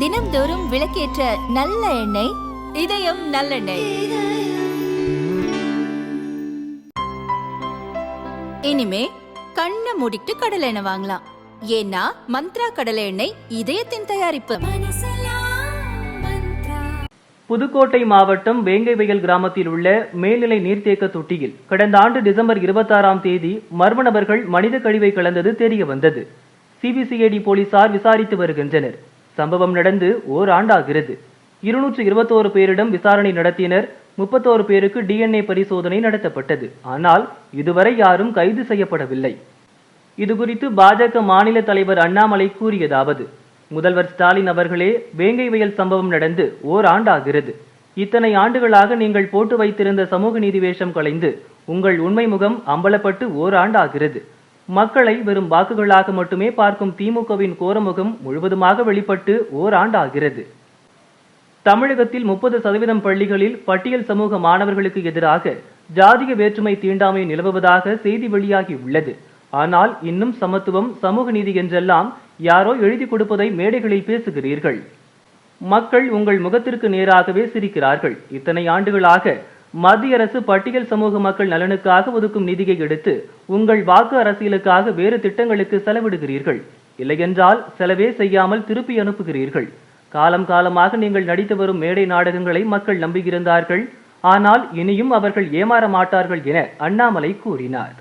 தினம்தோறும் விளக்கேற்ற நல்ல எண்ணெய் இதயம் நல்லெண்ணெய். இனிமே கண்ணை மூடிட்டு கடலை எண்ணெய் வாங்கலாம். ஏன்னா மந்த்ரா கடலை எண்ணெய் இதயத்தின் தயாரிப்பு. புதுக்கோட்டை மாவட்டம் வேங்கைவயல் கிராமத்தில் உள்ள மேல்நிலை நீர்த்தேக்க தொட்டியில் கடந்த ஆண்டு டிசம்பர் இருபத்தாறாம் தேதி மர்ம நபர்கள் மனித கழிவை கலந்தது தெரிய வந்தது. சிபிசிஐடி போலீசார் விசாரித்து வருகின்றனர். சம்பவம் நடந்து ஓராண்டாகிறது. இருநூற்று இருபத்தோரு பேரிடம் விசாரணை நடத்தினர். முப்பத்தோரு பேருக்கு டிஎன்ஏ பரிசோதனை நடத்தப்பட்டது. ஆனால் இதுவரை யாரும் கைது செய்யப்படவில்லை. இதுகுறித்து பாஜக மாநில தலைவர் அண்ணாமலை கூறியதாவது முதல்வர் ஸ்டாலின் அவர்களே வேங்கை வயல் சம்பவம் நடந்து ஓராண்டாகிறது. இத்தனை ஆண்டுகளாக நீங்கள் போட்டு வைத்திருந்த சமூக நீதி வேஷம் கலைந்து உங்கள் உண்மை முகம் அம்பலப்பட்டு ஓராண்டாகிறது. மக்களை வெறும் வாக்குகளாக மட்டுமே பார்க்கும் திமுகவின் கோரமுகம் முழுவதுமாக வெளிப்பட்டு ஓராண்டாகிறது. தமிழகத்தில் முப்பது சதவீதம் பள்ளிகளில் பட்டியல் சமூக மாணவர்களுக்கு எதிராக ஜாதிய வேற்றுமை தீண்டாமை நிலவுவதாக செய்தி வெளியாகி உள்ளது. ஆனால் இன்னும் சமத்துவம் சமூக நீதி என்றெல்லாம் யாரோ எழுதி கொடுப்பதை மேடைகளில் பேசுகிறீர்கள். மக்கள் உங்கள் முகத்திற்கு நேராகவே சிரிக்கிறார்கள். இத்தனை ஆண்டுகளாக மத்திய அரசு பட்டியல் சமூக மக்கள் நலனுக்காக ஒதுக்கும் நிதியை எடுத்து உங்கள் வாக்கு அரசியலுக்காக வேறு திட்டங்களுக்கு செலவிடுகிறீர்கள். இல்லையென்றால் செலவே செய்யாமல் திருப்பி அனுப்புகிறீர்கள். காலம் காலமாக நீங்கள் நடித்து வரும் மேடை நாடகங்களை மக்கள் நம்பியிருந்தார்கள் ஆனால் இனியும் அவர்கள் ஏமாற மாட்டார்கள் என அண்ணாமலை கூறினார்.